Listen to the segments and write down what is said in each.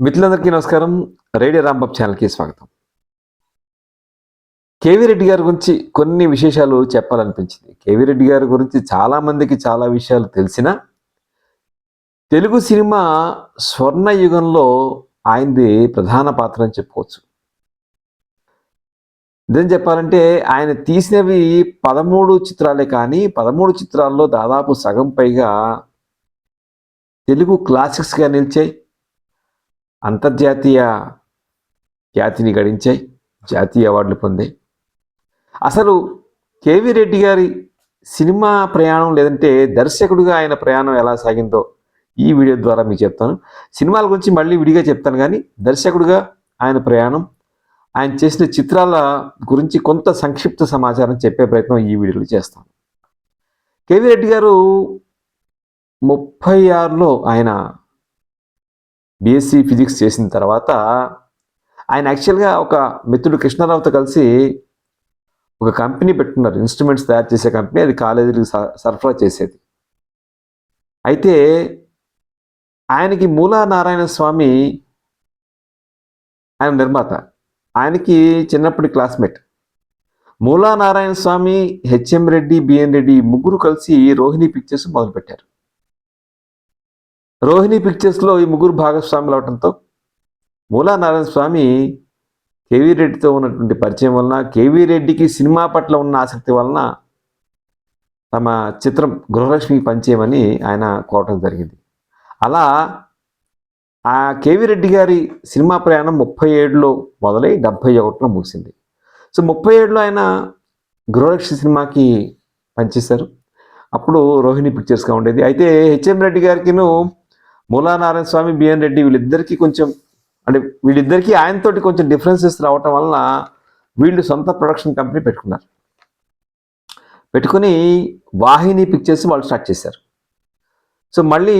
మిత్రులందరికీ నమస్కారం. రేడియో రాంబాబ్ ఛానల్కి స్వాగతం. కేవీ రెడ్డి గారి గురించి కొన్ని విశేషాలు చెప్పాలనిపించింది. కేవీ రెడ్డి గారి గురించి చాలా మందికి చాలా విషయాలు తెలిసిన తెలుగు సినిమా స్వర్ణ యుగంలో ఆయనది ప్రధాన పాత్ర అని చెప్పుకోవచ్చు. నిజం చెప్పాలంటే ఆయన తీసినవి పదమూడు చిత్రాలే కానీ పదమూడు చిత్రాల్లో దాదాపు సగం పైగా తెలుగు క్లాసిక్స్గా నిలిచాయి. అంతర్జాతీయ ఖ్యాతిని గడించాయి జాతీయ అవార్డులు పొందాయి అసలు కేవీ రెడ్డి గారి సినిమా ప్రయాణం లేదంటే దర్శకుడిగా ఆయన ప్రయాణం ఎలా సాగిందో ఈ వీడియో ద్వారా మీకు చెప్తాను. సినిమాల గురించి మళ్ళీ విడిగా చెప్తాను కానీ దర్శకుడిగా ఆయన ప్రయాణం ఆయన చేసిన చిత్రాల గురించి కొంత సంక్షిప్త సమాచారం చెప్పే ప్రయత్నం ఈ వీడియోలో చేస్తాను. కేవీ రెడ్డి గారు ముప్పై ఆరులో ఆయన బీఎస్సీ ఫిజిక్స్ చేసిన తర్వాత ఆయన యాక్చువల్గా ఒక మిత్రుడు కృష్ణారావుతో కలిసి ఒక కంపెనీ పెట్టుకున్నారు. ఇన్స్ట్రుమెంట్స్ తయారు చేసే కంపెనీ అది కాలేజీలకు స- సరఫరా చేసేది. అయితే ఆయనకి మూలా నారాయణ స్వామి ఆయన నిర్మాత. ఆయనకి చిన్నప్పటి classmate Moola Narayana Swamy HM Reddy BN Reddy ముగ్గురు కలిసి రోహిణి పిక్చర్స్ మొదలుపెట్టారు. రోహిణి పిక్చర్స్లో ఈ ముగ్గురు భాగస్వాములు అవడంతో మూలా నారాయణ స్వామి కేవీ రెడ్డితో ఉన్నటువంటి పరిచయం వలన కేవీ రెడ్డికి సినిమా పట్ల ఉన్న ఆసక్తి వలన తమ చిత్రం గృహలక్ష్మి పంచేయమని ఆయన కోరటం జరిగింది. అలా ఆ కేవీ రెడ్డి గారి సినిమా ప్రయాణం ముప్పై ఏడులో మొదలై డెబ్భై ఒకటిలో ముగిసింది. సో ముప్పై ఏడులో ఆయన గృహలక్ష్మి సినిమాకి పనిచేశారు. అప్పుడు రోహిణి పిక్చర్స్గా ఉండేది. అయితే హెచ్ఎం రెడ్డి గారికిను మూలా నారాయణ స్వామి బిఎన్ రెడ్డి వీళ్ళిద్దరికీ కొంచెం అంటే వీళ్ళిద్దరికీ ఆయనతోటి కొంచెం డిఫరెన్సెస్ రావటం వలన వీళ్ళు సొంత ప్రొడక్షన్ కంపెనీ పెట్టుకున్నారు. పెట్టుకుని వాహిని పిక్చర్స్ వాళ్ళు స్టార్ట్ చేశారు. సో మళ్ళీ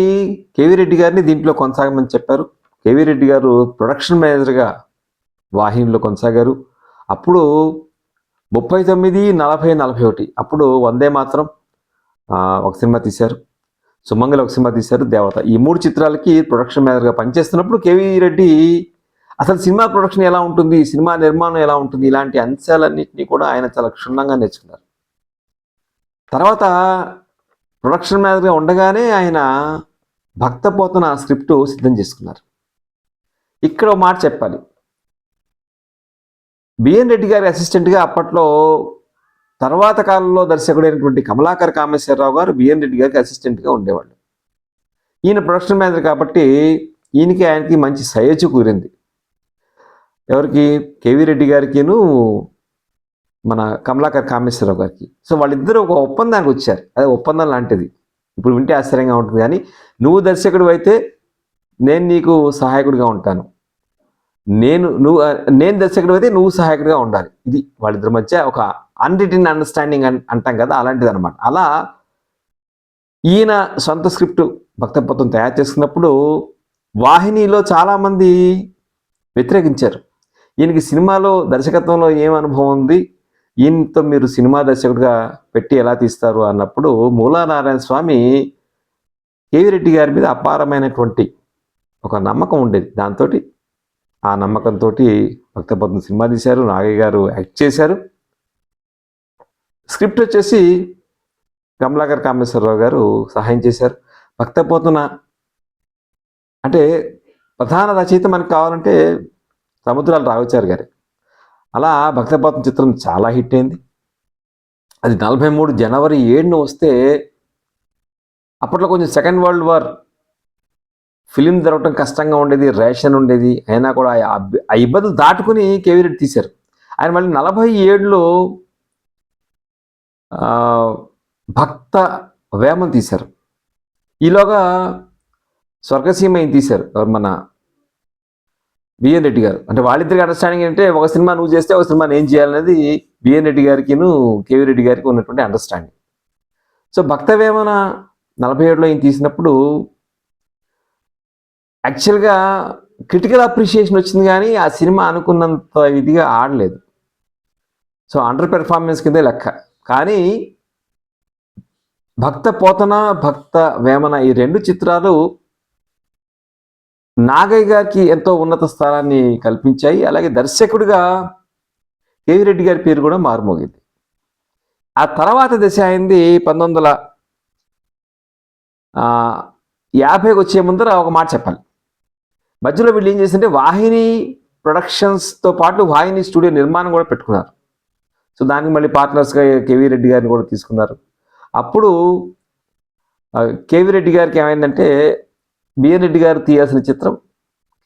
కేవీ రెడ్డి గారిని దీంట్లో కొనసాగమని చెప్పారు. కేవీ రెడ్డి గారు ప్రొడక్షన్ మేనేజర్గా వాహినిలో కొనసాగారు. అప్పుడు ముప్పై తొమ్మిది నలభై నలభై ఒకటి అప్పుడు వందే మాత్రం ఒక సినిమా తీశారు. సుమంగళ ఒక సినిమా తీశారు దేవత. ఈ మూడు చిత్రాలకి ప్రొడక్షన్ మేనేజర్గా పనిచేస్తున్నప్పుడు కేవీ రెడ్డి అసలు సినిమా ప్రొడక్షన్ ఎలా ఉంటుంది? సినిమా నిర్మాణం ఎలా ఉంటుంది? ఇలాంటి అంశాలన్నింటినీ కూడా ఆయన చాలా క్షుణ్ణంగా నేర్చుకున్నారు. తర్వాత ప్రొడక్షన్ మేనేజర్గా ఉండగానే ఆయన భక్తపోతన స్క్రిప్ట్ సిద్ధం చేసుకున్నారు. ఇక్కడ ఒక మాట చెప్పాలి. బిఎన్ రెడ్డి గారి అసిస్టెంట్గా అప్పట్లో తర్వాత కాలంలో దర్శకుడైనటువంటి కమలాకర్ కామేశ్వరరావు గారు బిఎన్ రెడ్డి గారికి అసిస్టెంట్గా ఉండేవాళ్ళు. ఈయన ప్రొడక్షన్ మేనేజర్ కాబట్టి ఈయనకి ఆయనకి మంచి సయోధ్య కూరింది ఎవరికి? కేవీ రెడ్డి గారికిను మన కమలాకర్ కామేశ్వరరావు గారికి. సో వాళ్ళిద్దరూ ఒక ఒప్పందానికి వచ్చారు. అదే ఒప్పందం లాంటిది. ఇప్పుడు వింటే ఆశ్చర్యంగా ఉంటుంది కానీ నువ్వు దర్శకుడు అయితే నేను నీకు సహాయకుడిగా ఉంటాను. నేను నువ్వు నేను దర్శకుడు అయితే నువ్వు సహాయకుడిగా ఉండాలి. ఇది వాళ్ళిద్దరి మధ్య ఒక అన్రిటిన్ అండర్స్టాండింగ్ అంటాం కదా అలాంటిది అనమాట అలా ఈయన సొంత స్క్రిప్ట్ భక్తపత్రం తయారు చేసుకున్నప్పుడు వాహినిలో చాలామంది వ్యతిరేకించారు. ఈయనకి సినిమాలో దర్శకత్వంలో ఏం అనుభవం ఉంది? ఈయనతో మీరు సినిమా దర్శకుడిగా పెట్టి ఎలా తీస్తారు? అన్నప్పుడు మూలా నారాయణ స్వామి కేవీ రెడ్డి గారి మీద అపారమైనటువంటి ఒక నమ్మకం ఉండేది. దాంతో ఆ నమ్మకంతో భక్తపద్మ సినిమా తీశారు నాగయ్య గారు యాక్ట్ చేశారు. స్క్రిప్ట్ వచ్చేసి కమలాకర్ కామేశ్వరరావు గారు సహాయం చేశారు. భక్తపోతున అంటే ప్రధాన రచయిత మనకు కావాలంటే సముద్రాలు రావచారు గారు. అలా భక్తపోతం చిత్రం చాలా హిట్ అయింది. అది నలభై మూడు జనవరి ఏడున వస్తే అప్పట్లో కొంచెం సెకండ్ వరల్డ్ వార్ ఫిలిం జరగటం కష్టంగా ఉండేది రేషన్ ఉండేది అయినా కూడా ఆ ఇబ్బందులు దాటుకుని కేవీ రెడ్డి తీశారు. ఆయన మళ్ళీ నలభై ఏడులో భక్త వేమం తీశారు. ఈలోగా స్వర్గసీమ ఈయన తీశారు? మన బిఎన్ రెడ్డి గారు. అంటే వాళ్ళిద్దరికి అండర్స్టాండింగ్ ఏంటంటే ఒక సినిమా నువ్వు చేస్తే ఒక సినిమా నేను చేయాలనేది బిఎన్ రెడ్డి గారికిను కేవీ రెడ్డి గారికి ఉన్నటువంటి అండర్స్టాండింగ్ సో భక్త వేమన నలభై ఏడులో ఈయన తీసినప్పుడు యాక్చువల్గా క్రిటికల్ అప్రిషియేషన్ వచ్చింది కానీ ఆ సినిమా అనుకున్నంత ఇదిగా ఆడలేదు. సో అండర్ పెర్ఫార్మెన్స్ కిందే లెక్క. కానీ భక్త పోతన భక్త వేమన ఈ రెండు చిత్రాలు నాగయ్య గారికి ఎంతో ఉన్నత స్థానాన్ని కల్పించాయి. అలాగే దర్శకుడిగా కేవి రెడ్డి గారి పేరు కూడా మారుమోగింది. ఆ తర్వాత దశ అయింది పంతొమ్మిది వందల యాభైకి వచ్చే ముందర ఒక మాట చెప్పాలి. మధ్యలో వీళ్ళు ఏం చేసింటే వాహిని ప్రొడక్షన్స్తో పాటు వాహిని స్టూడియో నిర్మాణం కూడా పెట్టుకున్నారు. సో దానికి మళ్ళీ పార్ట్నర్స్గా కేవీ రెడ్డి గారిని కూడా తీసుకున్నారు. అప్పుడు కేవీ రెడ్డి గారికి ఏమైందంటే బిఎన్ రెడ్డి గారు తీయాల్సిన చిత్రం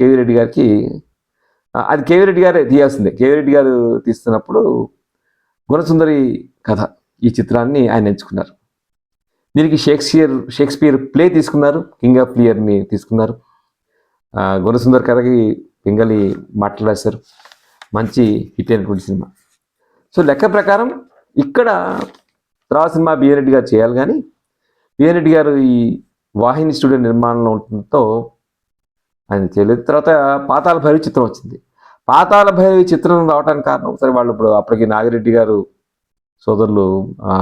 కేవీ రెడ్డి గారికి అది కేవీ రెడ్డి గారే తీయాల్సిందే. కేవీ రెడ్డి గారు తీస్తున్నప్పుడు గుణసుందరి కథ ఈ చిత్రాన్ని ఆయన ఎంచుకున్నారు. దీనికి షేక్స్పియర్ షేక్స్పియర్ ప్లే తీసుకున్నారు కింగ్ ఆఫ్ ప్లియర్ని తీసుకున్నారు. గుణసుందర్ కథకి పింగళి మాటలు మంచి హిట్ అయినటువంటి సినిమా. సో లెక్క ప్రకారం ఇక్కడ తర్వాత సినిమా బిఎన్ రెడ్డి గారు చేయాలి కానీ బిఎన్ రెడ్డి గారు ఈ వాహిని స్టూడియో నిర్మాణంలో ఉండటంతో ఆయన చేయలేదు. తర్వాత పాతాల భైరవి చిత్రం వచ్చింది. పాతాల భైరవి చిత్రం రావడానికి కారణం సరే వాళ్ళు ఇప్పుడు అప్పటికి నాగిరెడ్డి గారు సోదరులు ఆ,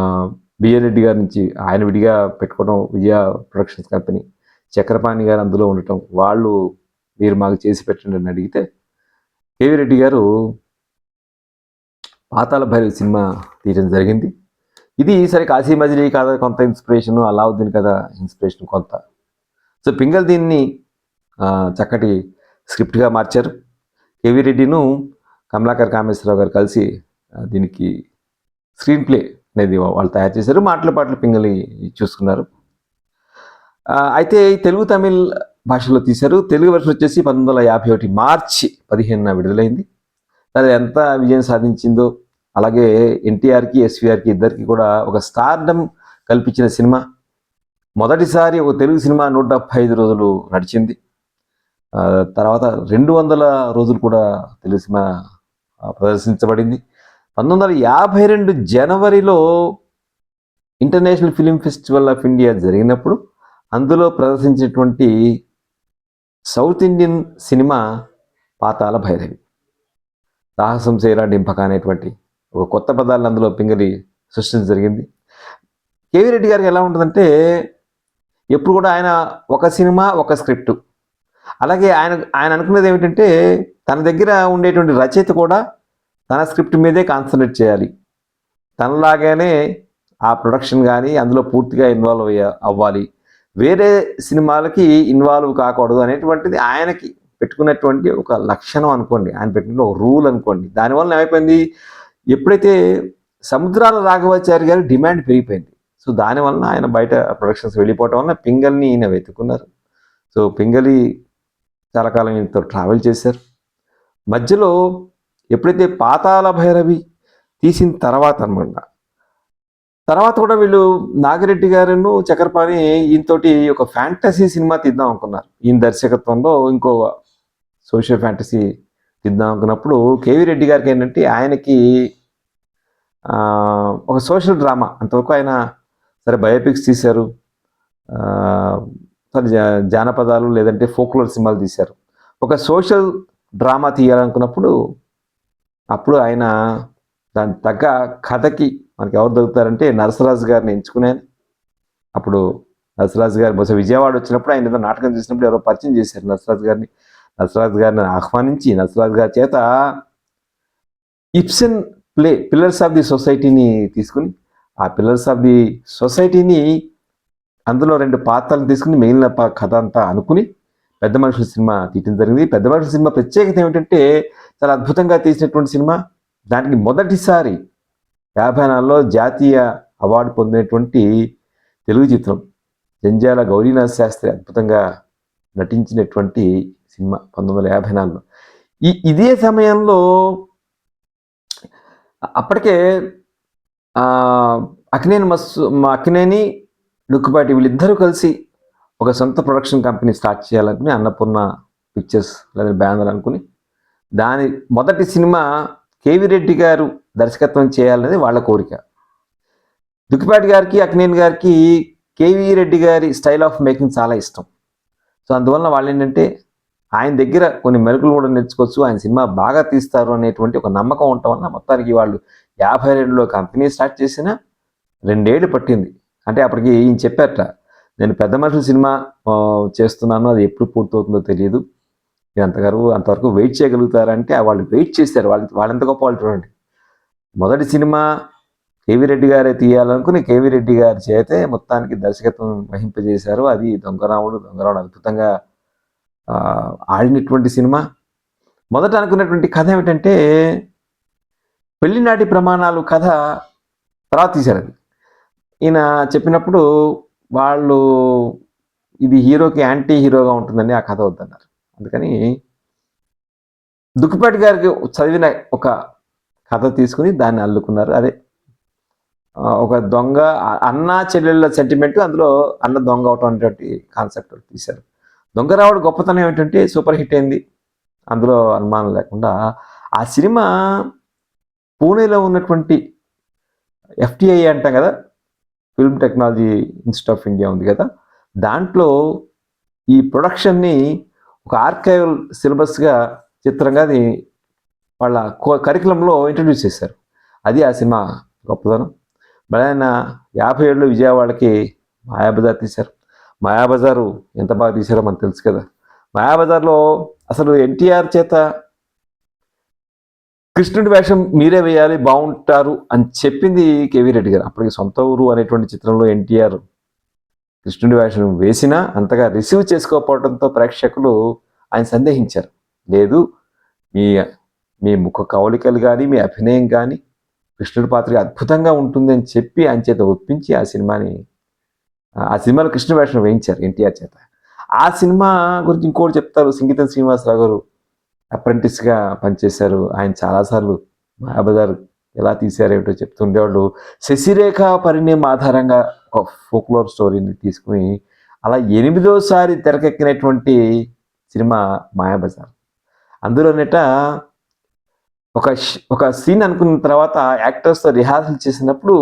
బిఎన్ రెడ్డి గారి నుంచి ఆయన విడిగా పెట్టుకోవడం విజయ ప్రొడక్షన్స్ కంపెనీ చక్రపాణి గారు అందులో ఉండటం వాళ్ళు మీరు మాకు చేసి పెట్టండి అని అడిగితే కేవీ రెడ్డి గారు పాతాల భైరవి సినిమా తీయడం జరిగింది. ఇది సరే కాశీ మజిలీ కథ కొంత ఇన్స్పిరేషన్ అలావుద్దీన్ కథ ఇన్స్పిరేషన్ కొంత. సో పింగల్ దీన్ని చక్కటి స్క్రిప్ట్గా మార్చారు. కేవీ రెడ్డిను కమలాకర్ కామేశ్వరరావు గారు కలిసి దీనికి స్క్రీన్ ప్లే అనేది వాళ్ళు తయారు చేశారు. మాటల పాటలు పింగలి చూసుకున్నారు. అయితే తెలుగు తమిళ్ భాషలో తీశారు. తెలుగు వర్షన్ వచ్చేసి పంతొమ్మిది వందల యాభై ఒకటి మార్చి పదిహేనున విడుదలైంది. అది ఎంత విజయం సాధించిందో అలాగే ఎన్టీఆర్కి ఎస్వీఆర్కి ఇద్దరికి కూడా ఒక స్టార్డమ్ కల్పించిన సినిమా. మొదటిసారి ఒక తెలుగు సినిమా నూట ఐదు రోజులు నడిచింది. తర్వాత రెండు వందల రోజులు కూడా తెలుగు సినిమా ప్రదర్శించబడింది. పంతొమ్మిది వందల యాభై రెండు జనవరిలో international film festival of India జరిగినప్పుడు అందులో ప్రదర్శించినటువంటి South Indian cinema Pathala Bhairavi. సాహసం సేరా డింపక అనేటువంటి ఒక కొత్త పదాలను అందులో పింగలి సృష్టించడం జరిగింది. కేవీ రెడ్డి గారికి ఎలా ఉంటుందంటే ఎప్పుడు కూడా ఆయన ఒక సినిమా ఒక స్క్రిప్ట్. అలాగే ఆయన ఆయన అనుకున్నది ఏమిటంటే తన దగ్గర ఉండేటువంటి రచయిత కూడా తన స్క్రిప్ట్ మీదే కాన్సన్ట్రేట్ చేయాలి. తనలాగానే ఆ ప్రొడక్షన్ కానీ అందులో పూర్తిగా ఇన్వాల్వ్ అయ్య అవ్వాలి. వేరే సినిమాలకి ఇన్వాల్వ్ కాకూడదు అనేటువంటిది ఆయనకి పెట్టుకున్నటువంటి ఒక లక్షణం అనుకోండి. ఆయన పెట్టుకున్న ఒక రూల్ అనుకోండి. దానివల్ల ఏమైపోయింది? ఎప్పుడైతే సముద్రాల రాఘవాచారి గారి డిమాండ్ పెరిగిపోయింది సో దానివల్ల ఆయన బయట ప్రొడక్షన్స్ వెళ్ళిపోవటం వల్ల పింగల్ని ఈయన వెతుకున్నారు సో పింగలి చాలా కాలం ఈయనతో ట్రావెల్ చేశారు. మధ్యలో ఎప్పుడైతే పాతాల భైరవి తీసిన తర్వాత అనమాట తర్వాత కూడా వీళ్ళు నాగిరెడ్డి గారును చక్రపాణి ఈయనతోటి ఒక ఫ్యాంటసీ సినిమా తీద్దాం అనుకున్నారు. ఈయన దర్శకత్వంలో ఇంకో సోషల్ ఫ్యాంటసీ ఇద్దాం అనుకున్నప్పుడు కేవీ రెడ్డి గారికి ఏంటంటే ఆయనకి ఒక సోషల్ డ్రామా. అంతవరకు ఆయన సరే బయోపిక్స్ తీశారు. సరే జా- జానపదాలు లేదంటే ఫోక్లోర్ సినిమాలు తీశారు. ఒక సోషల్ డ్రామా తీయాలనుకున్నప్పుడు అప్పుడు ఆయన దానికి తగ్గ కథకి మనకి ఎవరు దొరుకుతారంటే నరసరాజు గారిని ఎంచుకున్నాను అప్పుడు నరసరాజు గారు బహుశా విజయవాడ వచ్చినప్పుడు ఆయన ఏదో నాటకం చేసినప్పుడు ఎవరో పరిచయం చేశారు నరసరాజు గారిని. నసరాజ్ గారిని ఆహ్వానించి నసరాజ్ గారి చేత Ibsen play pillars of the సొసైటీని తీసుకుని ఆ పిల్లర్స్ ఆఫ్ ది సొసైటీని అందులో రెండు పాత్రలు తీసుకుని మిగిలిన ప- కథ అంతా అనుకుని పెద్ద మనుషుల సినిమా తీయడం జరిగింది. పెద్ద మనుషుల సినిమా ప్రత్యేకత ఏమిటంటే చాలా అద్భుతంగా తీసినటువంటి సినిమా. దానికి మొదటిసారి యాభై నాలుగులో జాతీయ అవార్డు పొందినటువంటి తెలుగు చిత్రం. జంజాల గౌరీనాథ్ శాస్త్రి అద్భుతంగా నటించినటువంటి సినిమా పంతొమ్మిది వందల యాభై నాలుగులో. ఈ ఇదే సమయంలో అప్పటికే అక్నేని మస్సు మా లుక్కుపాటి వీళ్ళిద్దరూ కలిసి ఒక సొంత ప్రొడక్షన్ కంపెనీ స్టార్ట్ చేయాలనుకుని అన్నపూర్ణ పిక్చర్స్ లేదా బ్యానర్ అనుకుని దాని మొదటి సినిమా కేవి రెడ్డి గారు దర్శకత్వం చేయాలనేది వాళ్ళ కోరిక. దుక్కిపాటి గారికి అక్నేని గారికి కేవీ రెడ్డి గారి స్టైల్ ఆఫ్ మేకింగ్ చాలా ఇష్టం. సో అందువల్ల వాళ్ళు ఏంటంటే ఆయన దగ్గర కొన్ని మెలకులు కూడా నేర్చుకోవచ్చు ఆయన సినిమా బాగా తీస్తారు అనేటువంటి ఒక నమ్మకం ఉండటం వల్ల మొత్తానికి వాళ్ళు యాభై రెండులో కంపెనీ స్టార్ట్ చేసిన రెండేళ్ళు పట్టింది. అంటే అప్పటికి ఈయన చెప్పారట నేను పెద్ద మనుషుల సినిమా చేస్తున్నాను అది ఎప్పుడు పూర్తవుతుందో తెలియదు మీరు అంతగారు అంతవరకు వెయిట్ చేయగలుగుతారంటే వాళ్ళు వెయిట్ చేశారు. వాళ్ళు వాళ్ళంత గొప్ప వాళ్ళు చూడండి. మొదటి సినిమా కేవీ రెడ్డి గారే తీయాలనుకుని కేవీ రెడ్డి గారి చేతే మొత్తానికి దర్శకత్వం వహింపజేశారు. అది దొంగరాముడు దొంగరాముడు అద్భుతంగా ఆడినటువంటి సినిమా. మొదట అనుకున్నటువంటి కథ ఏమిటంటే పెళ్ళినాటి ప్రమాణాలు కథ తర్వాత తీశారు అది. ఈయన చెప్పినప్పుడు వాళ్ళు ఇది హీరోకి యాంటీ హీరోగా ఉంటుందని ఆ కథ వద్దన్నారు. అందుకని దుక్కిపాటి గారికి చదివిన ఒక కథ తీసుకుని దాన్ని అల్లుకున్నారు. అదే ఒక దొంగ అన్న చెల్లెళ్ళ సెంటిమెంట్ అందులో అన్న దొంగ అవటం అనేటువంటి కాన్సెప్ట్ తీశారు. దొంగ రావడం గొప్పతనం ఏమిటంటే సూపర్ హిట్ అయింది. అందులో అనుమానం లేకుండా ఆ సినిమా పూణేలో ఉన్నటువంటి ఎఫ్టిఐ అంటాం కదా film technology institute of India ఉంది కదా దాంట్లో ఈ ప్రొడక్షన్ని ఒక ఆర్కైవల్ సిలబస్గా చిత్రంగా అది వాళ్ళ కరికులంలో ఇంట్రడ్యూస్ చేశారు. అది ఆ సినిమా గొప్పదనం మరి ఆయన యాభై ఏళ్ళు విజయవాడకి మాయాబజార్ తీశారు. మాయాబజారు ఎంత బాగా తీశారో మనకు తెలుసు కదా. మాయాబజార్లో అసలు ఎన్టీఆర్ చేత కృష్ణుడి వేషం మీరే వేయాలి బాగుంటారు అని చెప్పింది కేవీ రెడ్డి గారు. అప్పటికి సొంత ఊరు అనేటువంటి చిత్రంలో ఎన్టీఆర్ కృష్ణుడి వేషం వేసినా అంతగా రిసీవ్ చేసుకోకపోవడంతో ప్రేక్షకులు ఆయన సందేహించారు. లేదు మీ మీ ముఖ కవలికలు కానీ మీ అభినయం కానీ కృష్ణుడి పాత్ర అద్భుతంగా ఉంటుంది అని చెప్పి ఆయన చేత ఒప్పించి ఆ సినిమాని ఆ సినిమాలో కృష్ణ వేషం వేయించారు ఎన్టీఆర్ చేత. ఆ సినిమా గురించి ఇంకోటి చెప్తారు. సంగీతం శ్రీనివాసరావు గారు అప్రెంటిస్గా పనిచేశారు. ఆయన చాలాసార్లు మహాబజార్ ఎలా తీశారేమిటో చెప్తుండేవాళ్ళు. శశిరేఖ పరిణయం ఆధారంగా ఒక ఫోక్లోర్ స్టోరీని తీసుకుని అలా ఎనిమిదోసారి తెరకెక్కినటువంటి సినిమా మాయాబజార్. అందులోనేట ఒక ఒక సీన్ అనుకున్న తర్వాత యాక్టర్స్తో రిహార్సల్ చేసినప్పుడు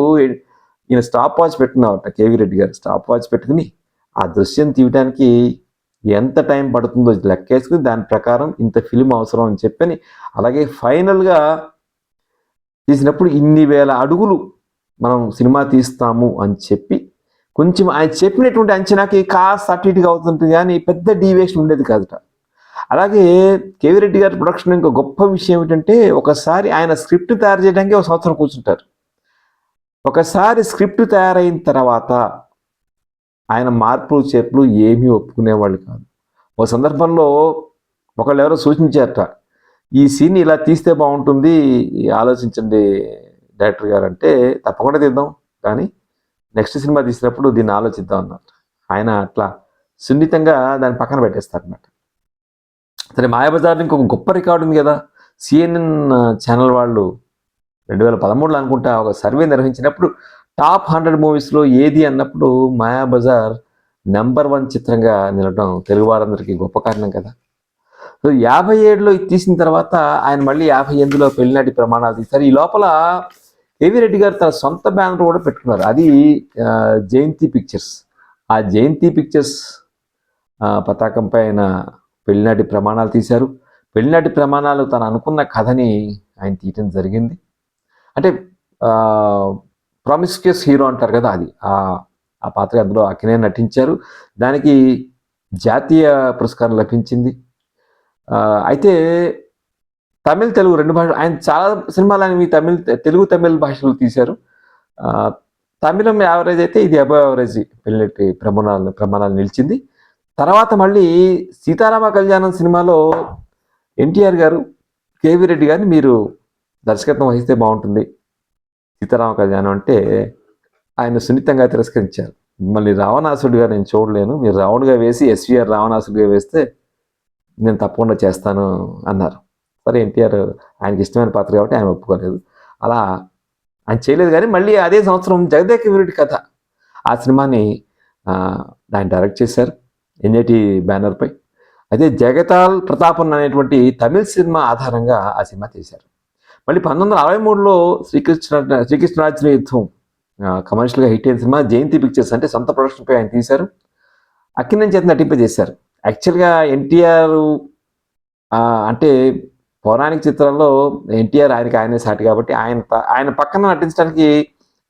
ఈయన స్టాప్ వాచ్ పెట్టుకున్నావట కేవీ రెడ్డి గారు. స్టాప్ వాచ్ పెట్టుకుని ఆ దృశ్యం తీయడానికి ఎంత టైం పడుతుందో లెక్కేసుకుని దాని ప్రకారం ఇంత ఫిలిం అవసరం అని చెప్పని అలాగే ఫైనల్గా తీసినప్పుడు ఇన్ని వేల అడుగులు మనం సినిమా తీస్తాము అని చెప్పి కొంచెం ఆయన చెప్పినటువంటి అంచనాకి కాస్త అటు ఇటుగా అవుతుంటుంది కానీ పెద్ద డీవియేషన్ ఉండేది కాదుట. అలాగే కేవీ రెడ్డి గారి ప్రొడక్షన్ ఇంకో గొప్ప విషయం ఏమిటంటే ఒకసారి ఆయన స్క్రిప్ట్ తయారు చేయడానికి ఒక సంవత్సరం కూర్చుంటారు. ఒకసారి స్క్రిప్ట్ తయారైన తర్వాత ఆయన మార్పులు చేర్పులు ఏమీ ఒప్పుకునేవాళ్ళు కాదు. ఒక సందర్భంలో ఒకళ్ళు ఎవరో సూచించారట ఈ సీన్ ఇలా తీస్తే బాగుంటుంది ఆలోచించండి డైరెక్టర్ గారు అంటే తప్పకుండా తీద్దాం కానీ నెక్స్ట్ సినిమా తీసినప్పుడు దీన్ని ఆలోచిద్దాం అన్నారు. ఆయన అట్లా సున్నితంగా దాన్ని పక్కన పెట్టేస్తారన్నమాట. సరే మాయాబజార్ ఇంకొక గొప్ప రికార్డు ఉంది కదా. సిఎన్ఎన్ ఛానల్ వాళ్ళు రెండు వేల పదమూడులో అనుకుంటా ఒక సర్వే నిర్వహించినప్పుడు టాప్ హండ్రెడ్ మూవీస్లో ఏది అన్నప్పుడు మాయాబజార్ నెంబర్ వన్ చిత్రంగా నిలవడం తెలుగు వారందరికీ గొప్ప కారణం కదా. సో యాభై ఏడులో ఇది తీసిన తర్వాత ఆయన మళ్ళీ యాభై ఎనిమిదిలో పెళ్ళినాటి ప్రమాణాలు తీశారు. ఈ లోపల కేవీ రెడ్డి గారు తన సొంత బ్యానర్ కూడా పెట్టుకున్నారు. అది జయంతి పిక్చర్స్. ఆ జయంతి పిక్చర్స్ ఆ, పతాకంపై ఆయన పెళ్ళినాటి ప్రమాణాలు తీశారు. పెళ్ళినాటి ప్రమాణాలు తను అనుకున్న కథని ఆయన తీయటం జరిగింది. అంటే ప్రామిస్క్యూస్ హీరో అంటారు కదా అది. ఆ పాత్ర అందులో అక్కినే నటించారు. దానికి జాతీయ పురస్కారం లభించింది. అయితే తమిళ్ తెలుగు రెండు భాషలు ఆయన చాలా సినిమాలు ఆయన తమిళ్ తెలుగు తమిళ్ భాషలో తీశారు. తమిళం యావరేజ్ అయితే ఇది అబవ్ యావరేజ్ పెళ్ళి ప్రమాణాలు ప్రమాణాలు నిలిచింది. తర్వాత మళ్ళీ సీతారామ కళ్యాణం సినిమాలో ఎన్టీఆర్ గారు కేవీ రెడ్డి గారిని మీరు దర్శకత్వం వహిస్తే బాగుంటుంది. సీతారామ కళ్యాణం అంటే ఆయన సున్నితంగా తిరస్కరించారు. మళ్ళీ రావణాసుడిగా నేను చూడలేను. మీరు రావణుగా వేసి ఎస్వీఆర్ రావణాసుడిగా వేస్తే నేను తప్పకుండా చేస్తాను అన్నారు. సరే ఎన్టీఆర్ ఆయనకి ఇష్టమైన పాత్ర కాబట్టి ఆయన ఒప్పుకోలేదు. అలా ఆయన చేయలేదు కానీ మళ్ళీ అదే సంవత్సరం జగదేక వీరుడి కథ. ఆ సినిమాని ఆయన డైరెక్ట్ చేశారు. ఎన్ఐటి బ్యానర్పై అయితే జగతాల్ ప్రతాపన్ అనేటువంటి తమిళ సినిమా ఆధారంగా ఆ సినిమా తీశారు. మళ్ళీ పంతొమ్మిది వందల అరవై మూడులో శ్రీకృష్ణ శ్రీకృష్ణరాజుల యుద్ధం కమర్షియల్గా హిట్ అయిన సినిమా జయంతి పిక్చర్స్ అంటే సొంత ప్రొడక్షన్పై ఆయన తీశారు. అక్కినేని చేత నటింపజేశారు యాక్చువల్గా ఎన్టీఆర్ అంటే పౌరాణిక చిత్రాల్లో ఎన్టీఆర్ ఆయనకి ఆయనే సాటి కాబట్టి ఆయన ఆయన పక్కన నటించడానికి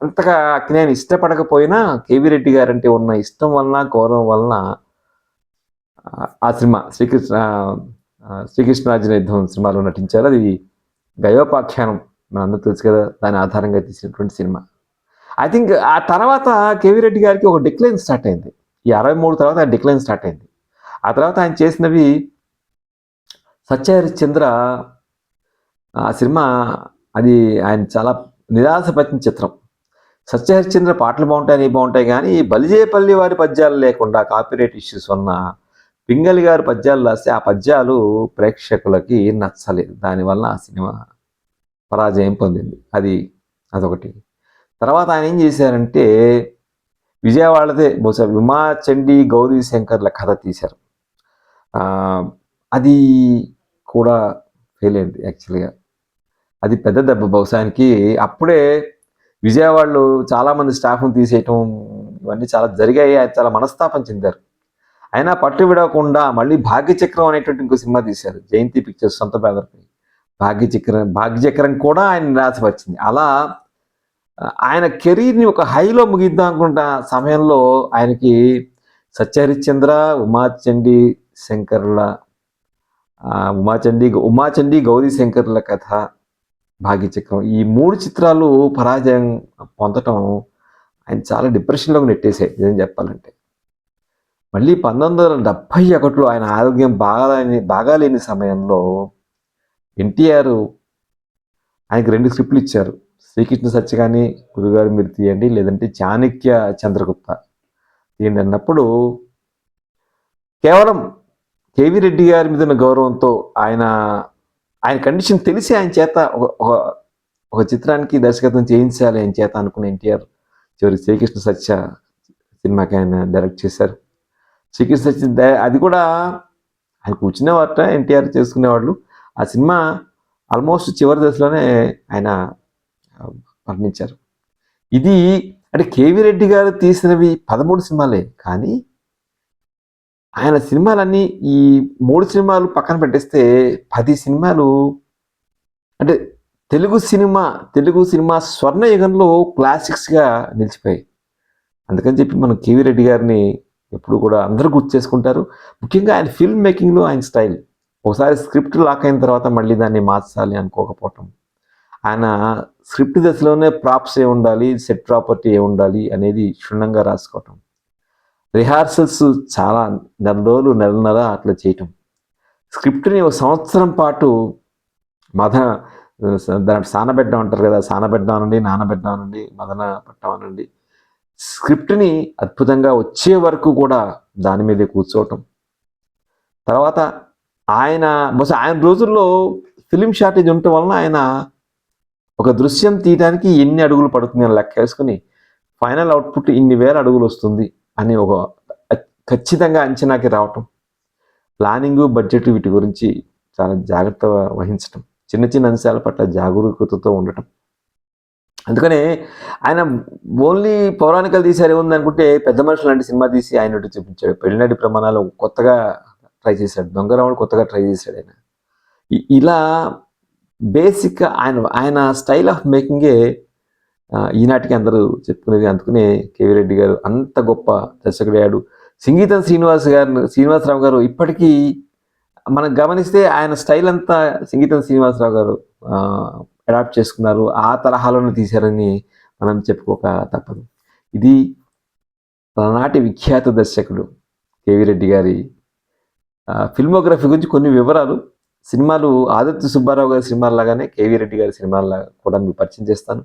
అంతగా అక్కినేని ఇష్టపడకపోయినా కేవీ రెడ్డి గారంటే ఉన్న ఇష్టం వలన గౌరవం వలన ఆ- సినిమా శ్రీకృష్ణ ఆ, శ్రీకృష్ణార్జున యుద్ధం సినిమాలో నటించారు. అది గయోపాఖ్యానం. మనందరూ తెలుసు కదా దాని ఆధారంగా తీసినటువంటి సినిమా. ఐ థింక్ ఆ తర్వాత కేవీ రెడ్డి గారికి ఒక డిక్లైన్ స్టార్ట్ అయింది. ఈ అరవై మూడు తర్వాత ఆ డిక్లైన్ స్టార్ట్ అయింది. ఆ తర్వాత ఆయన చేసినవి సత్యహరిశ్చంద్ర ఆ సినిమా అది ఆయన చాలా నిరాశపరిచిన చిత్రం. సత్యహరిశ్చంద్ర పాటలు బాగుంటాయి అని బాగుంటాయి కానీ ఈ బలిజేపల్లి వారి పద్యాలు లేకుండా కాపీరైట్ ఇష్యూస్ ఉన్న పింగళి గారు పద్యాలు రాస్తే ఆ పద్యాలు ప్రేక్షకులకి నచ్చలేదు. దానివల్ల ఆ సినిమా పరాజయం పొందింది. అది అదొకటి. తర్వాత ఆయన ఏం చేశారంటే విజయవాడదే బహుశా విమాచండి గౌరీ శంకర్ల కథ తీశారు. అది కూడా ఫెయిల్ అయింది యాక్చువల్గా అది పెద్ద దెబ్బ బహుశానికి అప్పుడే విజయవాడలో చాలామంది స్టాఫ్ను తీసేయటం ఇవన్నీ చాలా జరిగాయి. చాలా మనస్తాపం చెందారు. అయినా పట్టు విడవకుండా మళ్ళీ భాగ్యచక్రం అనేటువంటి ఇంకో సినిమా తీశారు. జయంతి పిక్చర్స్ సొంత బ్యానర్పై భాగ్యచక్రం భాగ్యచక్రం కూడా ఆయన నిరాశపరిచింది. అలా ఆయన కెరీర్ని ఒక హైలో ముగిద్దాం అనుకున్న సమయంలో ఆయనకి సత్యహరిశ్చంద్ర ఉమాచండి శంకర్ల ఉమాచండి ఉమాచండి గౌరీ శంకర్ల కథ భాగ్యచక్రం. ఈ మూడు చిత్రాలు పరాజయం పొందటం ఆయన చాలా డిప్రెషన్లోకి నెట్టేసాయి నిజం చెప్పాలంటే. మళ్ళీ పంతొమ్మిది వందల డెబ్భై ఒకటిలో ఆయన ఆరోగ్యం బాగాలేని బాగాలేని సమయంలో ఎన్టీఆర్ ఆయనకి రెండు స్క్రిప్ట్లు ఇచ్చారు. శ్రీకృష్ణ సత్య కానీ గురుగారు మీరు తీయండి లేదంటే చాణక్య చంద్రగుప్త తీయండి అన్నప్పుడు కేవలం కేవీ రెడ్డి గారి మీద ఉన్న గౌరవంతో ఆయన ఆయన కండిషన్ తెలిసి ఆయన చేత ఒక ఒక- ఒక చిత్రానికి దర్శకత్వం చేయించాలి ఆయన చేత అనుకున్న ఎన్టీఆర్ చివరికి శ్రీకృష్ణ సత్య సినిమాకి ఆయన డైరెక్ట్ చేశారు. చికిత్స వచ్చింది అది కూడా ఆయన కూర్చునేవారట ఎన్టీఆర్ చేసుకునేవాళ్ళు ఆ సినిమా ఆల్మోస్ట్ చివరి దశలోనే ఆయన మరణించారు. ఇది అంటే కేవీ రెడ్డి గారు తీసినవి పదమూడు సినిమాలే కానీ ఆయన సినిమాలన్నీ ఈ మూడు సినిమాలు పక్కన పెట్టేస్తే పది సినిమాలు అంటే తెలుగు సినిమా తెలుగు సినిమా స్వర్ణయుగంలో క్లాసిక్స్గా నిలిచిపోయాయి. అందుకని చెప్పి మనం కేవీ రెడ్డి గారిని ఎప్పుడు కూడా అందరూ గుర్తు చేసుకుంటారు ముఖ్యంగా ఆయన ఫిల్మ్ మేకింగ్లో ఆయన స్టైల్ ఒకసారి స్క్రిప్ట్ లాక్ అయిన తర్వాత మళ్ళీ దాన్ని మార్చాలి అనుకోకపోవటం. ఆయన స్క్రిప్ట్ దశలోనే ప్రాప్స్ ఏ ఉండాలి సెట్ ప్రాపర్టీ ఏ ఉండాలి అనేది క్షుణ్ణంగా రాసుకోవటం. రిహార్సల్స్ చాలా నెల రోజులు నెలన్నర అట్లా చేయటం. స్క్రిప్ట్ని ఒక సంవత్సరం పాటు మదన దాని సానబెడ్డం అంటారు కదా సానబెడ్డం అనండి నానబెడ్డం అనండి మదన పట్టడం స్క్రిప్ట్ని అద్భుతంగా వచ్చే వరకు కూడా దాని మీదే కూర్చోవటం. తర్వాత ఆయన బహుశా ఆయన రోజుల్లో ఫిలిం షార్టేజ్ ఉండటం వలన ఆయన ఒక దృశ్యం తీయడానికి ఎన్ని అడుగులు పడుతుంది అని లెక్క వేసుకుని ఫైనల్ అవుట్పుట్ ఇన్ని వేల అడుగులు వస్తుంది అని ఒక ఖచ్చితంగా అంచనాకి రావటం. ప్లానింగ్ బడ్జెట్ వీటి గురించి చాలా జాగ్రత్త వహించటం. చిన్న చిన్న అంశాల పట్ల జాగరూకతతో ఉండటం. అందుకనే ఆయన ఓన్లీ పౌరాణికలు తీశారు ఏముందనుకుంటే పెద్ద మనుషులు లాంటి సినిమా తీసి ఆయన చూపించాడు. పెళ్ళినాటి ప్రమాణాలు కొత్తగా ట్రై చేశాడు. దొంగరాముడు కొత్తగా ట్రై చేశాడు ఆయన. ఇలా బేసిక్ ఆయన ఆయన స్టైల్ ఆఫ్ మేకింగే ఈనాటికి అందరూ చెప్పుకునేది. అందుకనే కేవీ రెడ్డి గారు అంత గొప్ప దర్శకుడయ్యాడు సంగీతం శ్రీనివాస్ గారు శ్రీనివాసరావు గారు ఇప్పటికీ మనం గమనిస్తే ఆయన స్టైల్ అంతా సంగీతం శ్రీనివాసరావు గారు అడాప్ట్ చేసుకున్నారు. ఆ తరహాలోనే తీశారని మనం చెప్పుకోక తప్పదు. ఇది తననాటి విఖ్యాత దర్శకుడు కేవీ రెడ్డి గారి ఫిల్మోగ్రఫీ గురించి కొన్ని వివరాలు. సినిమాలు ఆదిత్య సుబ్బారావు గారి సినిమాల్లాగానే కేవీ రెడ్డి గారి సినిమాల కూడా మీకు పరిచయం చేస్తాను.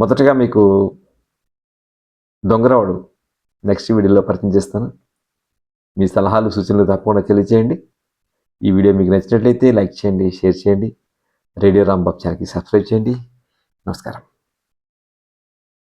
మొదటగా మీకు దొంగరావుడు నెక్స్ట్ వీడియోలో పరిచయం చేస్తాను. మీ సలహాలు సూచనలు తప్పకుండా తెలియజేయండి ఈ వీడియో మీకు నచ్చినట్లయితే లైక్ చేయండి షేర్ చేయండి. రేడియో రాంబాబు ఛానల్కి సబ్స్క్రైబ్ చేయండి. నమస్కారం.